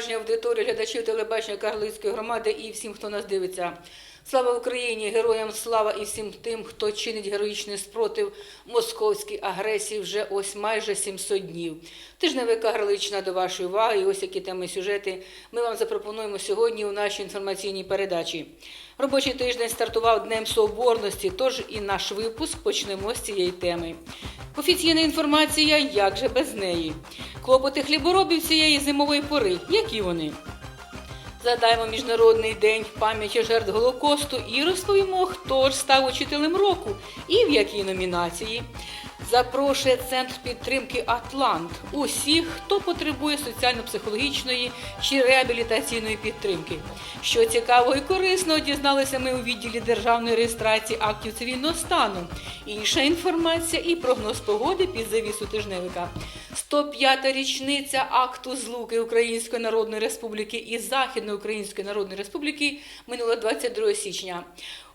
Вітання, аудиторії, глядачів телебачення Карлицької громади і всім, хто нас дивиться. Слава Україні! Героям слава і всім тим, хто чинить героїчний спротив московській агресії вже ось майже 700 днів. Тижневика Гарлична до вашої уваги. Ось які теми сюжети ми вам запропонуємо сьогодні у нашій інформаційній передачі. Робочий тиждень стартував Днем Соборності, тож і наш випуск почнемо з цієї теми. Офіційна інформація, як же без неї. Клопоти хліборобів цієї зимової пори. Які вони? Згадаємо Міжнародний день пам'яті жертв Голокосту і розповімо, хто ж став учителем року і в якій номінації. Запрошує центр підтримки Атлант усіх, хто потребує соціально-психологічної чи реабілітаційної підтримки. Що цікаво і корисно, дізналися ми у відділі державної реєстрації актів цивільного стану. Інша інформація і прогноз погоди під завісу тижневика. 105-та річниця акту злуки Української Народної Республіки і Західної Української Народної Республіки минула 22 січня.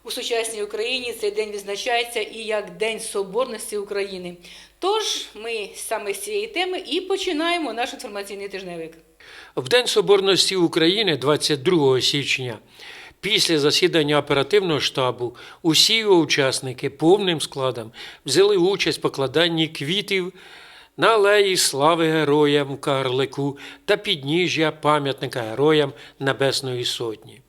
У сучасній Україні цей день відзначається і як День Соборності України. Тож ми саме з цієї теми і починаємо наш інформаційний тижневик. В День Соборності України 22 січня після засідання оперативного штабу усі його учасники повним складом взяли участь в покладанні квітів на алеї слави героям Карлику та підніжжя пам'ятника героям Небесної Сотні.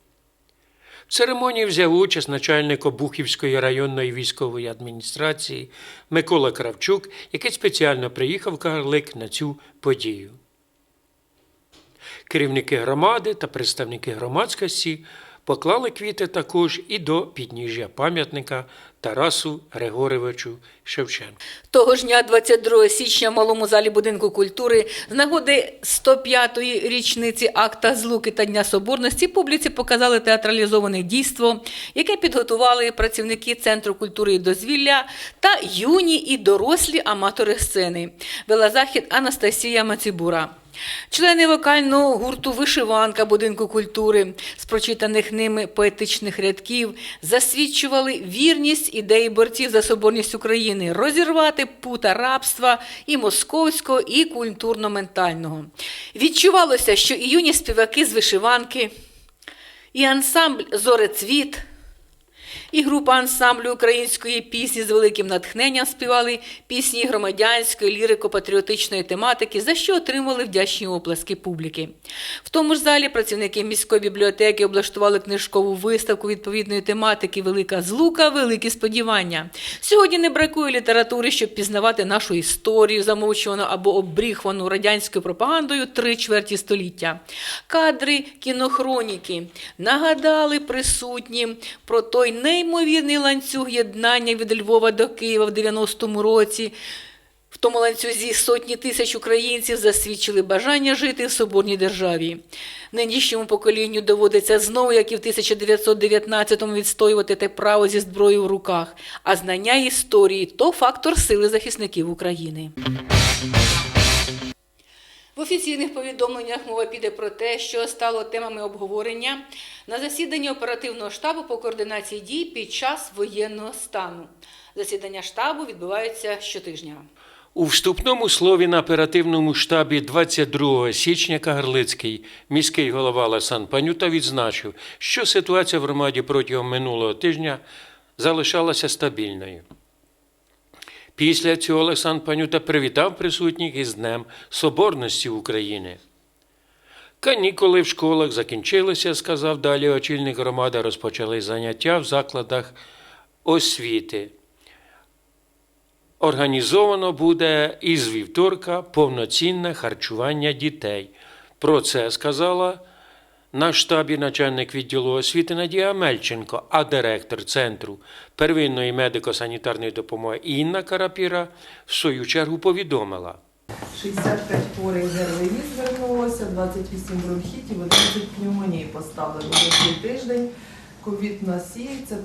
В церемонії взяв участь начальник Обухівської районної військової адміністрації Микола Кравчук, який спеціально приїхав в Карлик на цю подію. Керівники громади та представники громадськості поклали квіти також і до підніжжя пам'ятника Тарасу Григоровичу Шевченку. Того ж дня, 22 січня, в малому залі будинку культури, з нагоди 105-ї річниці акта злуки та Дня Соборності публіці показали театралізоване дійство, яке підготували працівники Центру культури і дозвілля та юні і дорослі аматори сцени. Вела захід Анастасія Мацібура. Члени вокального гурту Вишиванка будинку культури з прочитаних ними поетичних рядків засвідчували вірність ідеї борців за соборність України розірвати пута рабства і московського, і культурно-ментального. Відчувалося, що і юні співаки з вишиванки, і ансамбль Зорецвіт. І група ансамблю української пісні з великим натхненням співали пісні громадянської лірико-патріотичної тематики, за що отримали вдячні оплески публіки. В тому ж залі працівники міської бібліотеки облаштували книжкову виставку відповідної тематики Велика злука, великі сподівання. Сьогодні не бракує літератури, щоб пізнавати нашу історію, замовчувану або обріхвану радянською пропагандою три чверті століття. Кадри кінохроніки нагадали присутнім про той неймовірний ланцюг єднання від Львова до Києва в 90-му році. В тому ланцюзі сотні тисяч українців засвідчили бажання жити в соборній державі. Нинішньому поколінню доводиться знову, як і в 1919-му, відстоювати те право зі зброєю в руках. А знання історії то фактор сили захисників України. В офіційних повідомленнях мова піде про те, що стало темами обговорення на засіданні оперативного штабу по координації дій під час воєнного стану. Засідання штабу відбуваються щотижня. У вступному слові на оперативному штабі 22 січня Кагарлицький міський голова Лесан Панюта відзначив, що ситуація в громаді протягом минулого тижня залишалася стабільною. Після цього Олександр Панюта привітав присутніх із Днем Соборності України. Канікули в школах закінчилися, сказав далі очільник громади, розпочали заняття в закладах освіти. Організовано буде із вівторка повноцінне харчування дітей. Про це сказала на штабі начальник відділу освіти Надія Мельченко, а директор Центру первинної медико-санітарної допомоги Інна Карапіра в свою чергу повідомила. 65 хворих ГРВІ звернулося, 28 бронхітів, 11 пневмоній поставлено за цей тиждень. Ковід у нас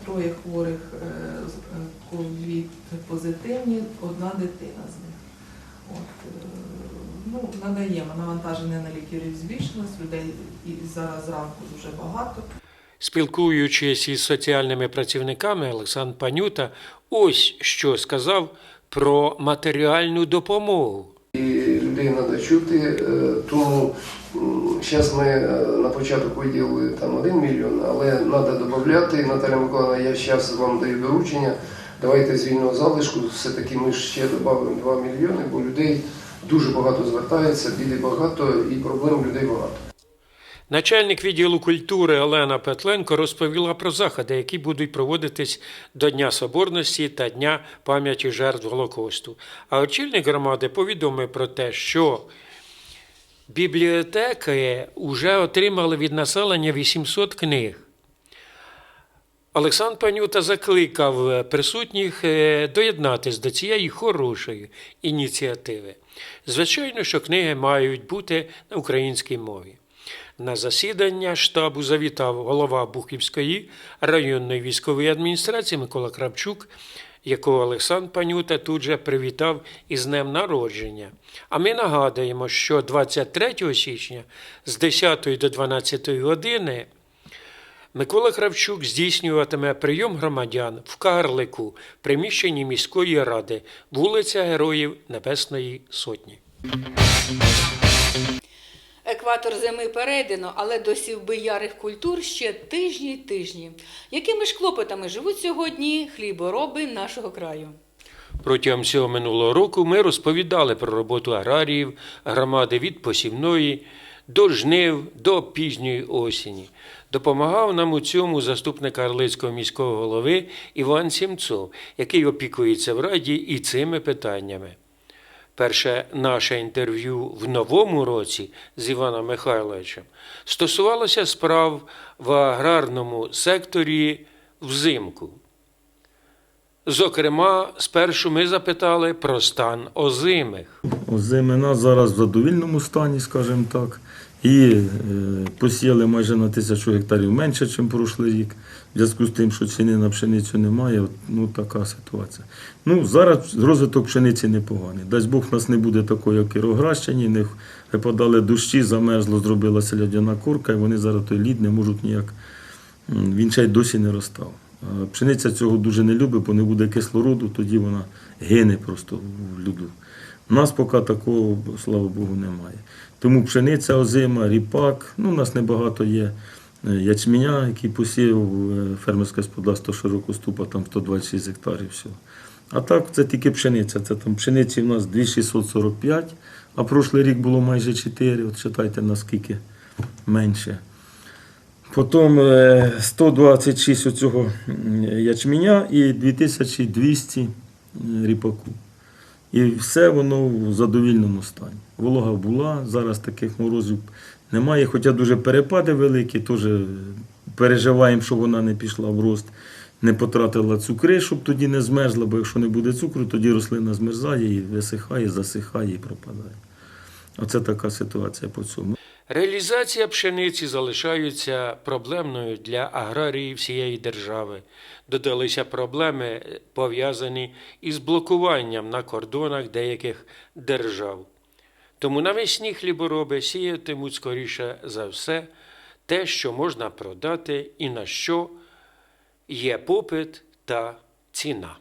троє хворих е, е, ковід позитивні, одна дитина з них. От, е, ну, надаємо навантаження на лікарів збільшилось, людей і зараз зранку дуже багато. Спілкуючись із соціальними працівниками, Олександр Панюта ось що сказав про матеріальну допомогу. І людей треба чути. Е, Тому зараз ми е, на початок виділили там 1 мільйон, але треба додати. Наталя Миколаївна, я зараз вам даю доручення. Давайте з вільного залишку все-таки ми ще додамо 2 мільйони, бо людей дуже багато звертається, біди багато і проблем людей багато. Начальник відділу культури Олена Петленко розповіла про заходи, які будуть проводитись до Дня Соборності та Дня пам'яті жертв Голокосту. А очільник громади повідомив про те, що бібліотеки вже отримали від населення 800 книг. Олександр Панюта закликав присутніх е, доєднатися до цієї хорошої ініціативи. Звичайно, що книги мають бути на українській мові. На засідання штабу завітав голова Бухівської районної військової адміністрації Микола Кравчук, якого Олександр Панюта тут же привітав із днем народження. А ми нагадуємо, що 23 січня з 10 до 12 години Микола Кравчук здійснюватиме прийом громадян в Карлику приміщенні міської ради, вулиця Героїв Небесної Сотні. Екватор зими перейдено, але до сівби ярих культур ще тижні й тижні. Якими ж клопотами живуть сьогодні хлібороби нашого краю? Протягом всього минулого року ми розповідали про роботу аграріїв, громади від посівної до жнив до пізньої осені. Допомагав нам у цьому заступник Карлицького міського голови Іван Сімцов, який опікується в раді і цими питаннями. Перше наше інтерв'ю в новому році з Іваном Михайловичем стосувалося справ в аграрному секторі взимку. Зокрема, спершу ми запитали про стан озимих. Озимина зараз в задовільному стані, скажімо так. І е, посіяли майже на тисячу гектарів менше, ніж прошлий рік. В зв'язку з тим, що ціни на пшеницю немає, ну така ситуація. Ну, зараз розвиток пшениці непоганий. Дасть Бог, у нас не буде такого, як Кірогращині, не випадали дощі, замерзло, зробилася льодяна курка, і вони зараз той лід не можуть ніяк. Він ще й досі не розстав. Пшениця цього дуже не любить, бо не буде кислороду, тоді вона гине просто в люду. У нас поки такого, слава Богу, немає. Тому пшениця озима, ріпак, ну, у нас небагато є е, ячменя, який посіяв е, фермерське господарство широкоступа, там 126 гектарів всього. А так, це тільки пшениця. Це там пшениці в нас 2645, а прошлий рік було майже 4, от читайте наскільки менше. Потім е, 126 оцього ячменя і 2200 ріпаку. І все воно в задовільному стані. Волога була, зараз таких морозів немає, хоча дуже перепади великі, теж переживаємо, що вона не пішла в рост, не потратила цукри, щоб тоді не змерзла, бо якщо не буде цукру, тоді рослина змерзає і висихає, засихає і пропадає. Оце така ситуація по цьому. Реалізація пшениці залишається проблемною для аграріїв всієї держави. Додалися проблеми, пов'язані із блокуванням на кордонах деяких держав. Тому навесні хлібороби сіятимуть скоріше за все те, що можна продати і на що є попит та ціна.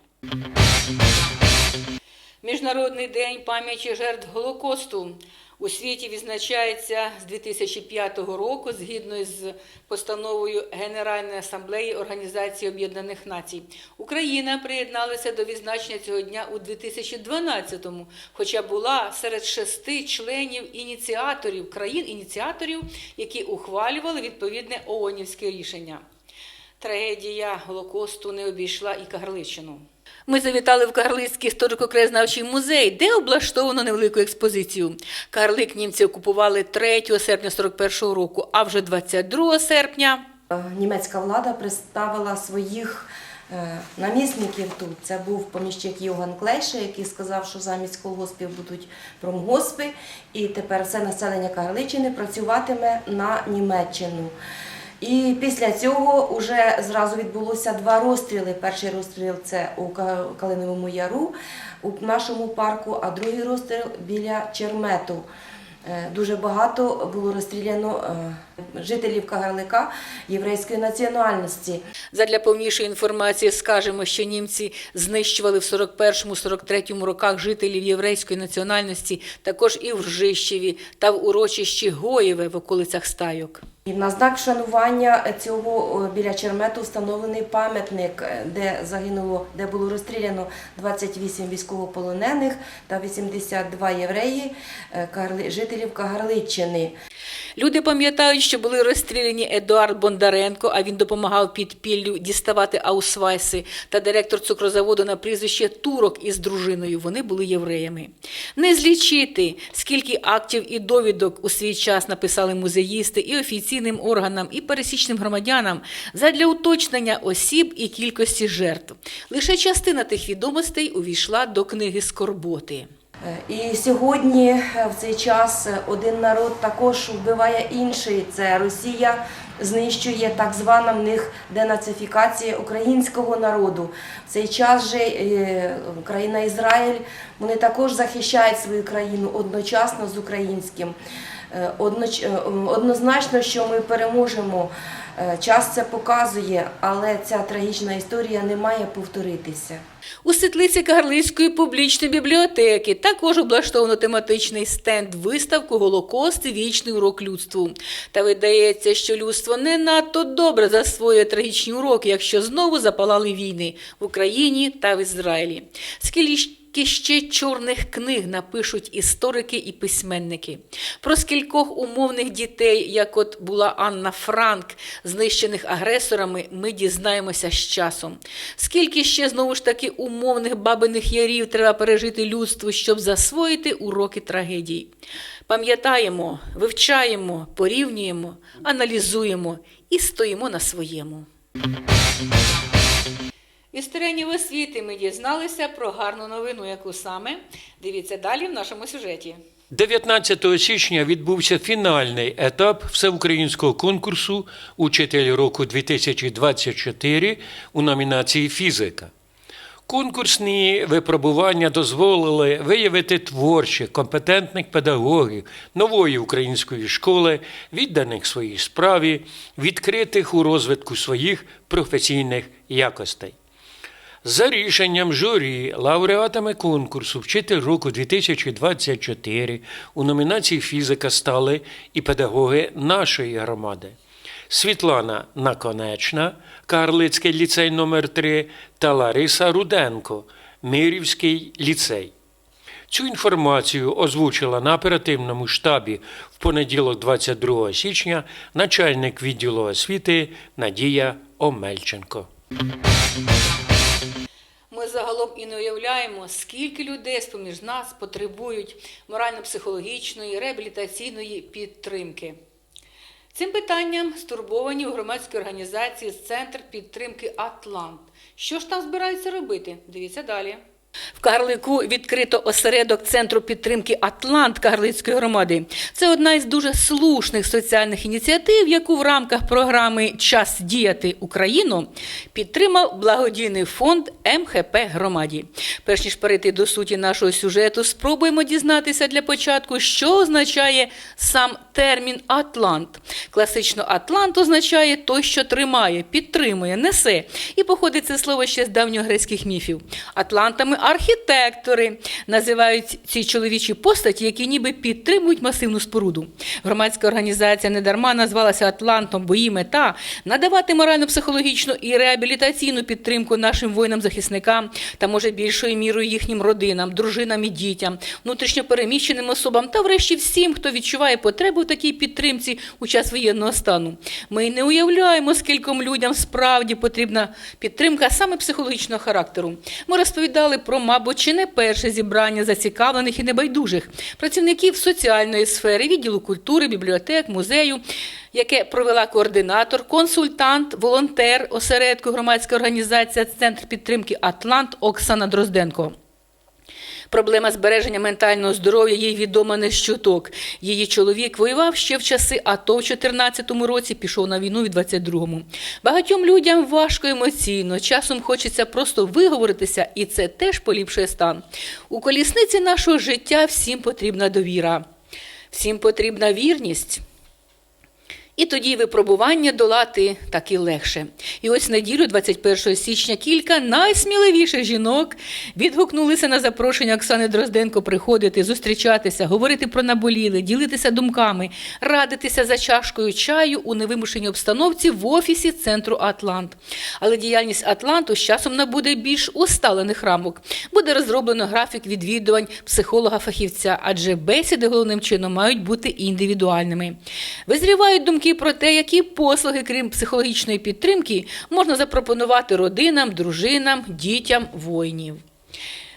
Міжнародний день пам'яті жертв Голокосту у світі відзначається з 2005 року згідно з постановою Генеральної асамблеї Організації Об'єднаних Націй. Україна приєдналася до відзначення цього дня у 2012-му, хоча була серед шести членів ініціаторів країн-ініціаторів, які ухвалювали відповідне ООНівське рішення. Трагедія Голокосту не обійшла і Кагарличину. Ми завітали в Карлицький історико-краєзнавчий музей, де облаштовано невелику експозицію. Карлик німці окупували 3 серпня 41-го року, а вже 22 серпня Німецька влада представила своїх е, намісників тут. Це був поміщик Йоган Клейше, який сказав, що замість колгоспів будуть промгоспи, і тепер все населення Карличини працюватиме на Німеччину. І після цього вже зразу відбулося два розстріли. Перший розстріл це у Ка- Калиновому Яру у нашому парку, а другий розстріл біля Чермету. е, дуже багато було розстріляно е, жителів Кагарлика єврейської національності. Задля повнішої інформації скажемо, що німці знищували в 41-43 роках жителів єврейської національності також і в Ржищеві та в урочищі Гоєве в околицях Стайок. І на знак шанування цього біля Чермету встановлений пам'ятник, е, де загинуло, де було розстріляно 28 військовополонених та 82 євреї, е, жителів Кагарличчини. Люди пам'ятають, що були розстріляні Едуард Бондаренко, а він допомагав підпіллю діставати аусвайси, та директор цукрозаводу на прізвище Турок із дружиною. Вони були євреями. Не злічити, скільки актів і довідок у свій час написали музеїсти і офіційним органам, і пересічним громадянам задля уточнення осіб і кількості жертв. Лише частина тих відомостей увійшла до книги Скорботи. І сьогодні е, в цей час е, один народ також вбиває інший. Це Росія знищує так звана в них денацифікація українського народу. В цей час же е, країна Ізраїль вони також захищають свою країну одночасно з українським. Е, е, Однозначно, що ми переможемо. Е, Час це показує, але ця трагічна історія не має повторитися. У світлиці Кагарлицької публічної бібліотеки також облаштовано тематичний стенд виставку Голокост вічний урок людству. Та видається, що людство не надто добре засвоює трагічні уроки, якщо знову запалали війни в Україні та в Ізраїлі. Скільки ще чорних книг напишуть історики і письменники. Про скількох умовних дітей, як от була Анна Франк, знищених агресорами, ми дізнаємося з часом. Скільки ще знову ж таки умовних бабиних ярів треба пережити людству, щоб засвоїти уроки трагедій. Пам'ятаємо, вивчаємо, порівнюємо, аналізуємо і стоїмо на своєму. Із теренів освіти ми дізналися про гарну новину, яку саме дивіться далі в нашому сюжеті. 19 січня відбувся фінальний етап всеукраїнського конкурсу Учитель року 2024 у номінації Фізика. Конкурсні випробування дозволили виявити творчих, компетентних педагогів нової української школи, відданих своїй справі, відкритих у розвитку своїх професійних якостей. За рішенням журі, лауреатами конкурсу Вчитель року 2024 у номінації Фізика стали і педагоги нашої громади. Світлана Наконечна, Карлицький ліцей номер 3 та Лариса Руденко, Мирівський ліцей. Цю інформацію озвучила на оперативному штабі в понеділок, 22 січня, начальник відділу освіти Надія Омельченко. Ми загалом і не уявляємо, скільки людей з-поміж нас потребують морально-психологічної, реабілітаційної підтримки. Цим питанням стурбовані у громадській організації Центр підтримки Атлант. Що ж там збираються робити? Дивіться далі. В Карлику відкрито осередок Центру підтримки Атлант Карлицької громади. Це одна із дуже слушних соціальних ініціатив, яку в рамках програми Час діяти Україну підтримав благодійний фонд МХП громаді. Перш ніж перейти до суті нашого сюжету, спробуємо дізнатися для початку, що означає сам термін Атлант. Класично Атлант означає той, що тримає, підтримує, несе. І походить це слово ще з давньогрецьких міфів. Атлантами архітектори називають ці чоловічі постаті, які ніби підтримують масивну споруду. Громадська організація недарма назвалася Атлантом, бо її мета надавати морально-психологічну і реабілітаційну підтримку нашим воїнам-захисникам та може більшою мірою їхнім родинам, дружинам і дітям, внутрішньопереміщеним особам та, врешті, всім, хто відчуває потребу в такій підтримці у час воєнного стану. Ми не уявляємо, скільком людям справді потрібна підтримка саме психологічного характеру. Ми розповідали про, мабуть, чи не перше зібрання зацікавлених і небайдужих працівників соціальної сфери, відділу культури, бібліотек, музею, яке провела координатор, консультант, волонтер осередку громадська організація Центр підтримки Атлант Оксана Дрозденко. Проблема збереження ментального здоров'я їй відома не з чуток. Її чоловік воював ще в часи АТО в 14-му році, пішов на війну в 22-му. Багатьом людям важко емоційно, часом хочеться просто виговоритися, і це теж поліпшує стан. У колісниці нашого життя всім потрібна довіра. Всім потрібна вірність. І тоді випробування долати таки легше. І ось неділю, 21 січня, кілька найсміливіших жінок відгукнулися на запрошення Оксани Дрозденко приходити, зустрічатися, говорити про наболіле, ділитися думками, радитися за чашкою чаю у невимушеній обстановці в офісі центру Атлант. Але діяльність Атланту з часом набуде більш усталених рамок. Буде розроблено графік відвідувань психолога-фахівця, адже бесіди головним чином мають бути індивідуальними. Визрівають думки про те, які послуги, крім психологічної підтримки, можна запропонувати родинам, дружинам, дітям воїнів.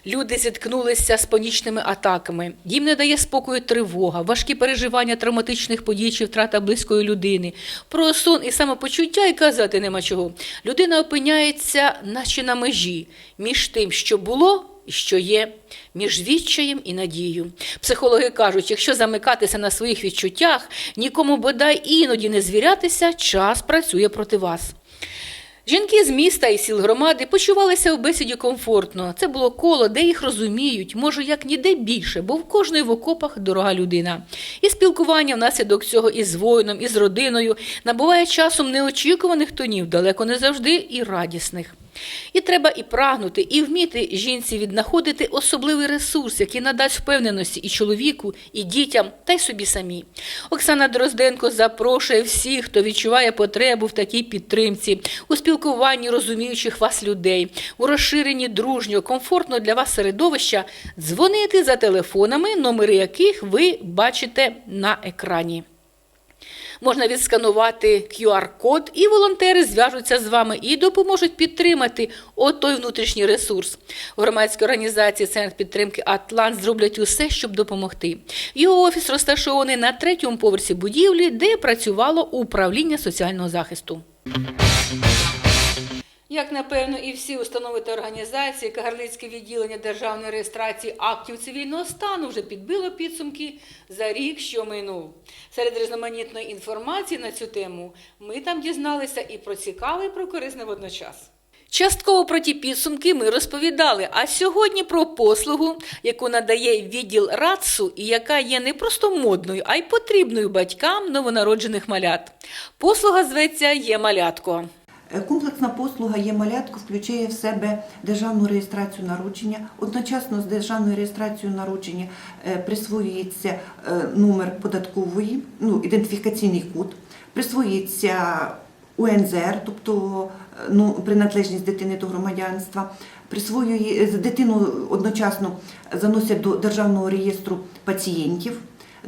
Люди зіткнулися з панічними атаками. Їм не дає спокою тривога, важкі переживання травматичних подій чи втрата близької людини. Про сон і самопочуття і казати нема чого. Людина опиняється, наче на межі, між тим, що було і що є, між відчаєм і надією. Психологи кажуть, якщо замикатися на своїх відчуттях, нікому бодай іноді не звірятися, час працює проти вас. Жінки з міста і сіл громади почувалися в бесіді комфортно. Це було коло, де їх розуміють, може, як ніде більше, бо в кожної в окопах дорога людина. І спілкування внаслідок цього із воїном, і з родиною набуває часом неочікуваних тонів, далеко не завжди і радісних. І треба і прагнути, і вміти жінці віднаходити особливий ресурс, який надасть впевненості і чоловіку, і дітям, та й собі самі. Оксана Дрозденко запрошує всіх, хто відчуває потребу в такій підтримці, у спілкуванні розуміючих вас людей, у розширенні дружнього, комфортного для вас середовища, дзвонити за телефонами, номери яких ви бачите на екрані. Можна відсканувати QR-код, і волонтери зв'яжуться з вами і допоможуть підтримати отой внутрішній ресурс. У громадській організації Центр підтримки Атлант зроблять усе, щоб допомогти. Його офіс розташований на третьому поверсі будівлі, де працювало управління соціального захисту. Як напевно, і всі установи та організації, Кагарлицьке відділення державної реєстрації актів цивільного стану вже підбило підсумки за рік, що минув. Серед різноманітної інформації на цю тему ми там дізналися і про цікаве, і про корисне водночас. Частково про ті підсумки ми розповідали. А сьогодні про послугу, яку надає відділ РАЦУ і яка є не просто модною, а й потрібною батькам новонароджених малят. Послуга зветься Є малятко. Е, Комплексна послуга є малятко включає в себе державну реєстрацію народження. Одночасно з державною реєстрацією народження е, присвоюється е, номер податкової, ну, ідентифікаційний код, присвоюється УНЗР, тобто ну, приналежність дитини до громадянства. Присвоює дитину одночасно заносять до державного реєстру пацієнтів.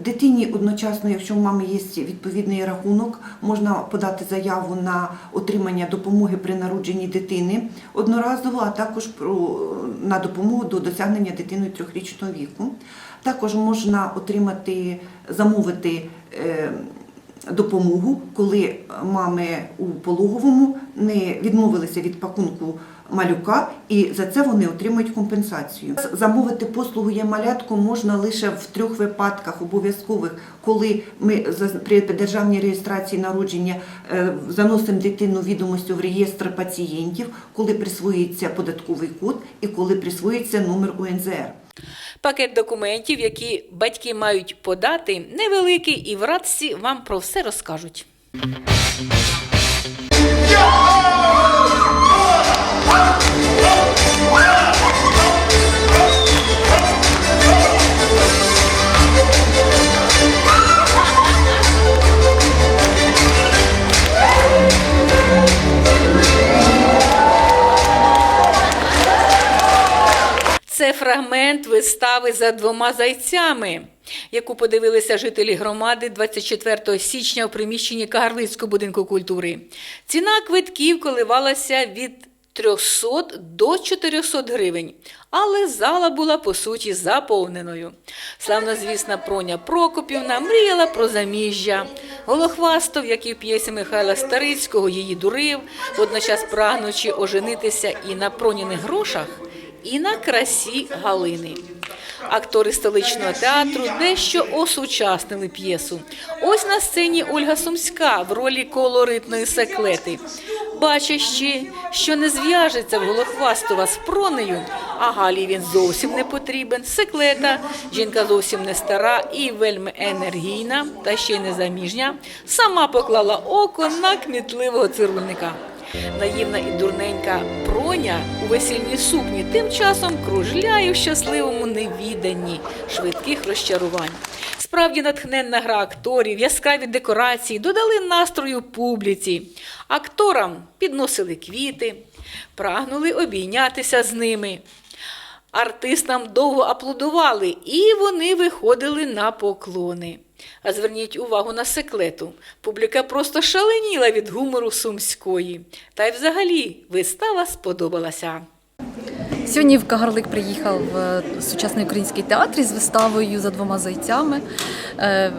Дитині одночасно, якщо в мами є відповідний рахунок, можна подати заяву на отримання допомоги при народженні дитини одноразово, а також на допомогу до досягнення дитиною трьохрічного віку. Також можна отримати, замовити е, допомогу, коли мами у пологовому не відмовилися від пакунку малюка, і за це вони отримують компенсацію. Замовити послугу є малятку можна лише в трьох випадках обов'язкових, коли ми при державній реєстрації народження е, заносимо дитину відомості в реєстр пацієнтів, коли присвоюється податковий код і коли присвоюється номер УНЗР. Пакет документів, які батьки мають подати, невеликий, і в радці вам про все розкажуть. Це фрагмент вистави за двома зайцями, яку подивилися жителі громади 24 січня у приміщенні Кагарлицького будинку культури. Ціна квитків коливалася від 300 до 400 гривень, але зала була по суті заповненою. Славнозвісна Проня Прокопівна мріяла про заміжжя. Голохвастов, як і в п'єсі Михайла Старицького, її дурив, водночас прагнучи оженитися і на проніних грошах, і на красі Галини. Актори столичного театру дещо осучаснили п'єсу. Ось на сцені Ольга Сумська в ролі колоритної секлети. Бачачи, що не зв'яжеться в Голохвастова з пронею, А Галі він зовсім не потрібен. Секлета, жінка зовсім не стара і вельми енергійна, та ще й незаміжня, сама поклала око на кмітливого цирульника. Наївна і дурненька проня у весільній сукні тим часом кружляє в щасливому невіданні швидких розчарувань. Справді натхненна гра акторів, яскраві декорації додали настрою публіці. Акторам підносили квіти, прагнули обійнятися з ними. Артистам довго аплодували, і вони виходили на поклони. А зверніть увагу на секлету. Публіка просто шаленіла від гумору сумської. Та й взагалі вистава сподобалася. Сьогодні в Кагарлик приїхав е, сучасний український театр з виставою за двома зайцями. Е,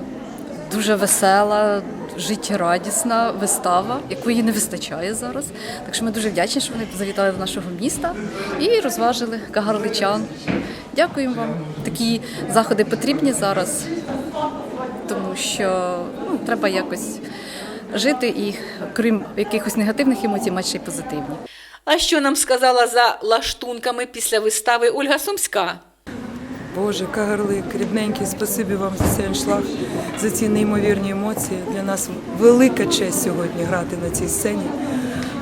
Дуже весела, життєрадісна вистава, якої не вистачає зараз. Так що ми дуже вдячні, що вони завітали до нашого міста і розважили кагарличан. Дякуємо вам. Такі заходи потрібні зараз, що ну, треба якось жити і крім якихось негативних емоцій, мати ще й позитивні. А що нам сказала за лаштунками після вистави Ольга Сумська? Боже, Кагарлик, рідненький, спасибі вам за цей аншлаг, за ці неймовірні емоції. Для нас велика честь сьогодні грати на цій сцені.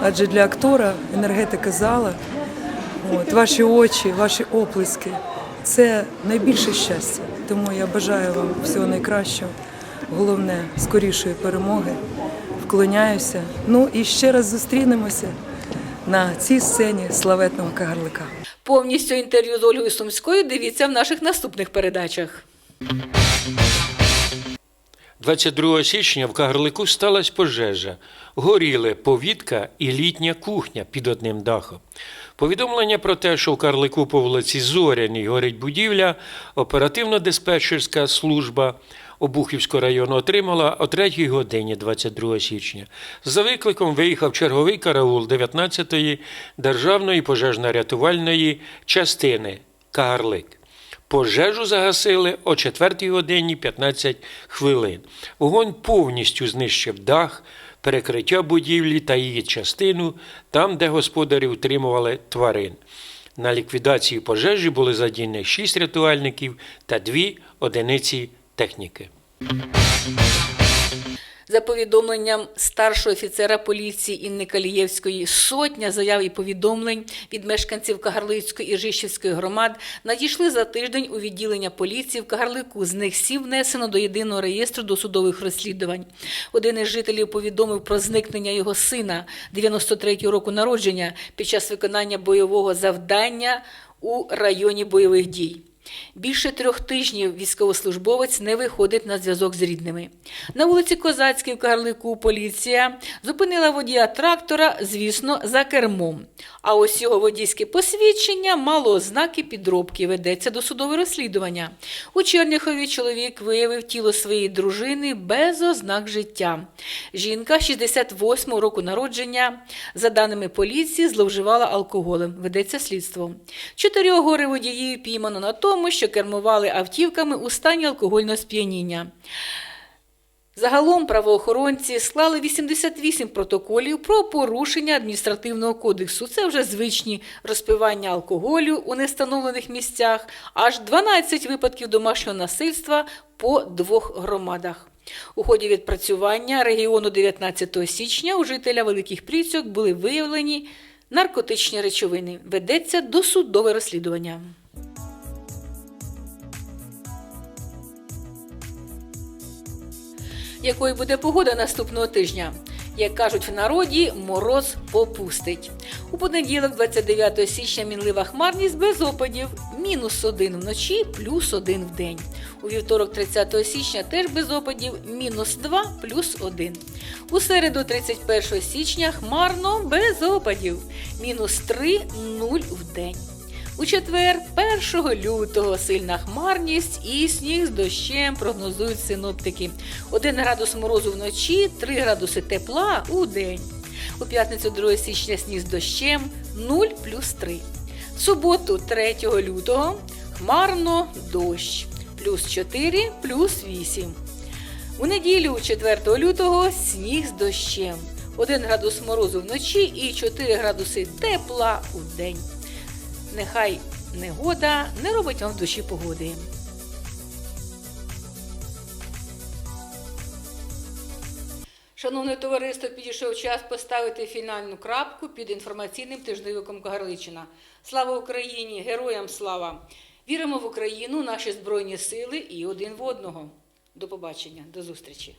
Адже для актора енергетика зала, от, ваші очі, ваші оплески це найбільше щастя. Тому я бажаю вам всього найкращого. Головне, скорішої перемоги. Вклоняюся. Ну і ще раз зустрінемося на цій сцені славетного Кагарлика. Повністю інтерв'ю з Ольгою Сумською дивіться в наших наступних передачах. 22 січня в Кагарлику сталася пожежа. Горіли повітка і літня кухня під одним дахом. Повідомлення про те, що в Карлику по вулиці Зоряній горить будівля, оперативно-диспетчерська служба Обухівського району отримала о 3 годині 22 січня. За викликом виїхав черговий караул 19-ї державної пожежно-рятувальної частини Кагарлик. Пожежу загасили о 4 годині 15 хвилин. Вогонь повністю знищив дах, перекриття будівлі та її частину, там, де господарі утримували тварин. На ліквідацію пожежі були задіяні 6 рятувальників та 2 одиниці техніки. За повідомленням старшого офіцера поліції Інни Калієвської, сотня заяв і повідомлень від мешканців Кагарлицької і Жищівської громад надійшли за тиждень у відділення поліції в Кагарлику. З них сім внесено до єдиного реєстру досудових розслідувань. Один із жителів повідомив про зникнення його сина 93-го року народження під час виконання бойового завдання у районі бойових дій. Більше трьох тижнів військовослужбовець не виходить на зв'язок з рідними. На вулиці Козацькій в Карлику поліція зупинила водія трактора, звісно, за кермом. А ось його водійське посвідчення мало ознаки підробки. Ведеться до судове розслідування. У Черняхові чоловік виявив тіло своєї дружини без ознак життя. Жінка 68 року народження, за даними поліції, зловживала алкоголем. Ведеться слідство. Чотирьох горе водіїв піймано на тому, що кермували автівками у стані алкогольного сп'яніння. Загалом правоохоронці склали 88 протоколів про порушення адміністративного кодексу. Це вже звичні розпивання алкоголю у нестановлених місцях, аж 12 випадків домашнього насильства по двох громадах. У ході відпрацювання регіону 19 січня у жителя Великих Пріцьок були виявлені наркотичні речовини. Ведеться досудове розслідування. Якою буде погода наступного тижня? Як кажуть в народі, мороз попустить. У понеділок, 29 січня, мінлива хмарність без опадів, мінус один вночі, плюс один в день. У вівторок, 30 січня, теж без опадів, мінус 2, плюс 1. У середу, 31 січня, хмарно без опадів, мінус 3, 0 в день. У четвер, 1 лютого, сильна хмарність і сніг з дощем прогнозують синоптики. 1 градус морозу вночі, 3 градуси тепла у день. У п'ятницю 2 січня сніг з дощем 0 плюс 3. В суботу, 3 лютого, хмарно дощ плюс 4 плюс 8. У неділю, 4 лютого, сніг з дощем. 1 градус морозу вночі і 4 градуси тепла у день. Нехай негода не робить вам в душі погоди. Шановне товариство, підійшов час поставити фінальну крапку під інформаційним тижневиком Кагарличина. Слава Україні! Героям слава! Віримо в Україну, наші збройні сили і один в одного. До побачення, до зустрічі!